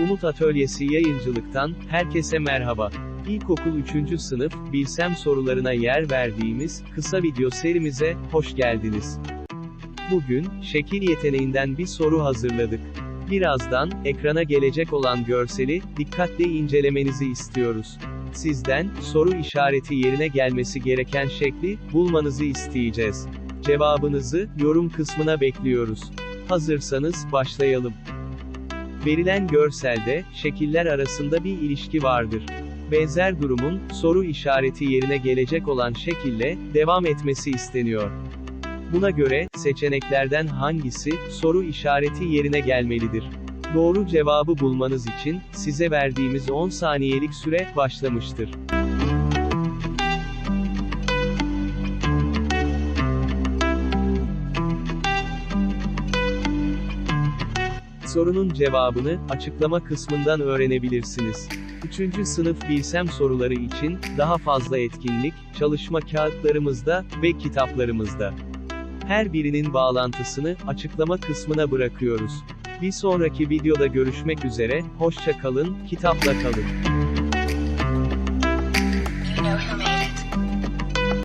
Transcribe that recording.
Umut Atölyesi yayıncılıktan herkese merhaba. İlkokul 3. sınıf bilsem sorularına yer verdiğimiz kısa video serimize hoş geldiniz. Bugün şekil yeteneğinden bir soru hazırladık. Birazdan ekrana gelecek olan görseli dikkatle incelemenizi istiyoruz. Sizden soru işareti yerine gelmesi gereken şekli bulmanızı isteyeceğiz. Cevabınızı yorum kısmına bekliyoruz. Hazırsanız başlayalım. Verilen görselde şekiller arasında bir ilişki vardır. Benzer durumun soru işareti yerine gelecek olan şekille devam etmesi isteniyor. Buna göre seçeneklerden hangisi soru işareti yerine gelmelidir? Doğru cevabı bulmanız için size verdiğimiz 10 saniyelik süre başlamıştır. Sorunun cevabını açıklama kısmından öğrenebilirsiniz. 3. sınıf bilsem soruları için daha fazla etkinlik, çalışma kağıtlarımızda ve kitaplarımızda. Her birinin bağlantısını açıklama kısmına bırakıyoruz. Bir sonraki videoda görüşmek üzere, hoşça kalın, kitapla kalın.